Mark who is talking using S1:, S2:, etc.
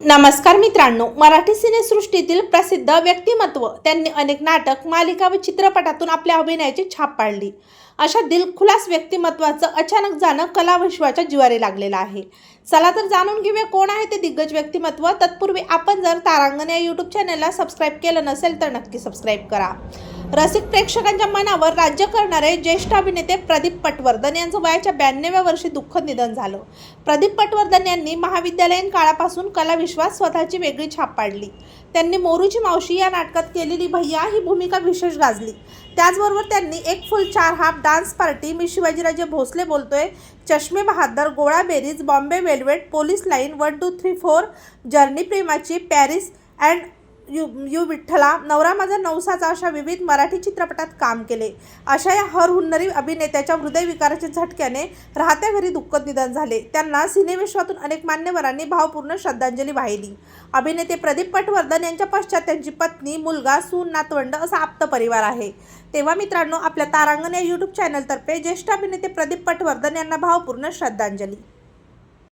S1: नमस्कार मित्रांनो मराठी सिनेसृष्टीतील प्रसिद्ध व्यक्तिमत्व. त्यांनी अनेक नाटक मालिका व चित्रपटातून आपल्या अभिनयाची छाप पाडली. अशा दिलखुलास व्यक्तिमत्वाचं अचानक जाणं कलाविश्वाच्या जिवारी लागलेलं आहे. चला तर जाणून घेऊया कोण आहे ते दिग्गज व्यक्तिमत्व. तत्पूर्वी आपण जर तारांगण या यूट्यूब चॅनलला सबस्क्राईब केलं नसेल तर नक्की सबस्क्राईब करा. रसिक प्रेक्षकांच्या मनावर राज्य करणारे ज्येष्ठ अभिनेते प्रदीप पटवर्धन यांचं वयाच्या ब्याण्णव्या वर्षी दुःखद निधन झालं. प्रदीप पटवर्धन यांनी महाविद्यालयीन काळापासून कलाविश्वास स्वतःची वेगळी छाप पाडली. त्यांनी मोरूची मावशी या नाटकात केलेली भैया ही भूमिका विशेष गाजली. त्याचबरोबर त्यांनी एक फुल चार हाफ डान्स पार्टी मी शिवाजीराजे भोसले बोलतोय चष्मे बहादर गोळा बेरीज Bombay velvet police line one two three four journey प्रेमाची पॅरिस अँड यू यू विठ्ठला नवरा माझा नवसाचा अशा विविध मराठी चित्रपटात काम केले. अशा या हर हुन्नरी अभिनेत्याच्या हृदयविकाराच्या झटक्याने राहत्या घरी दुःखद निधन झाले. त्यांना सिनेविश्वातून अनेक मान्यवरांनी भावपूर्ण श्रद्धांजली वाहिली. अभिनेते प्रदीप पटवर्धन यांच्या पश्चात त्यांची पत्नी मुलगा सून नातवंड असा आप्त परिवार आहे. तेव्हा मित्रांनो आपल्या तारांगण या यूट्यूब चॅनलतर्फे ज्येष्ठ अभिनेते प्रदीप पटवर्धन यांना भावपूर्ण श्रद्धांजली.